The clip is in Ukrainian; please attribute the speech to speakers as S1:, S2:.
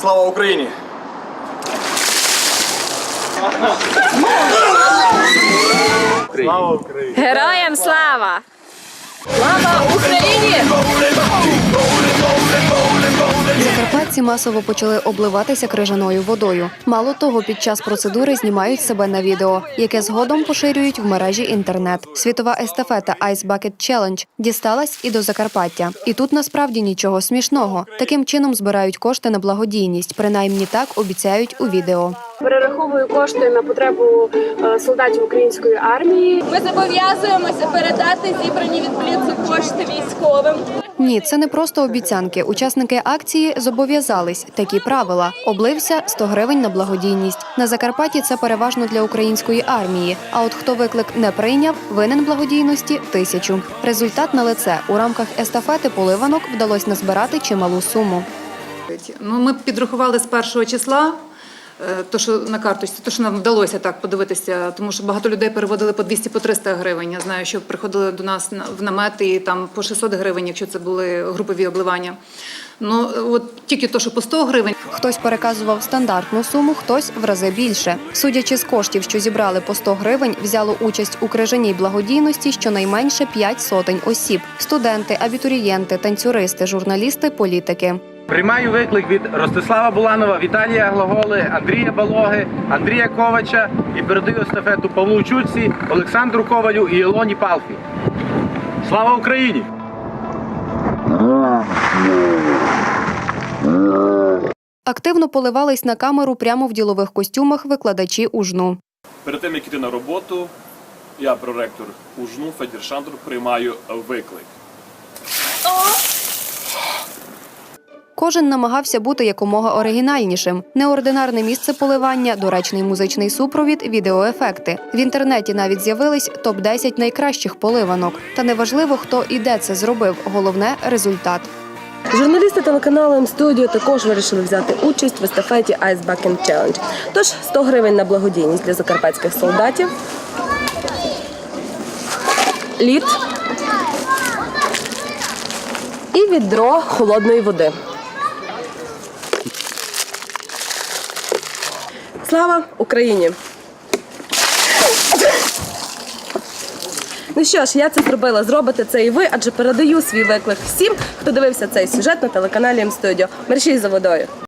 S1: Слава Україні! Слава Україні!
S2: Героям слава! Слава Україні!
S3: Закарпатці масово почали обливатися крижаною водою. Мало того, під час процедури знімають себе на відео, яке згодом поширюють в мережі інтернет. Світова естафета Ice Bucket Challenge дісталась і до Закарпаття. І тут насправді нічого смішного. Таким чином збирають кошти на благодійність. Принаймні так обіцяють у відео.
S4: перераховую кошти на потребу е, солдатів української армії.
S2: Ми зобов'язуємося передати зібрані від Бліцу кошти військовим.
S3: Ні, це не просто обіцянки. Учасники акції зобов'язались такі правила. Облився 100 гривень на благодійність. На Закарпатті це переважно для української армії. А от хто виклик не прийняв, винен благодійності тисячу. Результат на лице у рамках естафети поливанок вдалося назбирати чималу суму.
S5: Ну, ми підрахували з першого числа. Е, То, що на карточці, то, що нам вдалося так подивитися, тому що багато людей переводили по 200 по 300 гривень. Я знаю, що приходили до нас в намет і там по 600 гривень, якщо це були групові обливання. Ну от тільки то, що по 100 гривень,
S3: Хтось переказував стандартну суму, хтось в рази більше. Судячи з коштів, що зібрали по 100 гривень, взяло участь у крижаній благодійності щонайменше 5 сотень осіб: студенти, абітурієнти, танцюристи, журналісти, політики.
S6: Приймаю виклик від Ростислава Буланова, Віталія Глаголи, Андрія Балоги, Андрія Ковача і передаю естафету Павлу Чуці, Олександру Ковалю і Ілоні Палфі. Слава Україні!
S3: Активно поливались на камеру прямо в ділових костюмах викладачі ужну.
S7: Перед тим, як іти на роботу, я, проректор УЖНУ Федір Шандрук, приймаю виклик.
S3: Кожен намагався бути якомога оригінальнішим. Неординарне місце поливання, доречний музичний супровід, відеоефекти. В інтернеті навіть з'явились топ 10 найкращих поливанок. Та неважливо, хто і де це зробив. Головне результат.
S4: Журналісти телеканалу М-студіо також вирішили взяти участь в естафеті Ice Bucket Challenge. Тож 100 гривень на благодійність для закарпатських солдатів. Лід. І відро холодної води. Слава Україні! Ну що ж, я це зробила. Зробите це і ви, адже передаю свій виклик всім, хто дивився цей сюжет на телеканалі М-студіо. Мерщій за водою.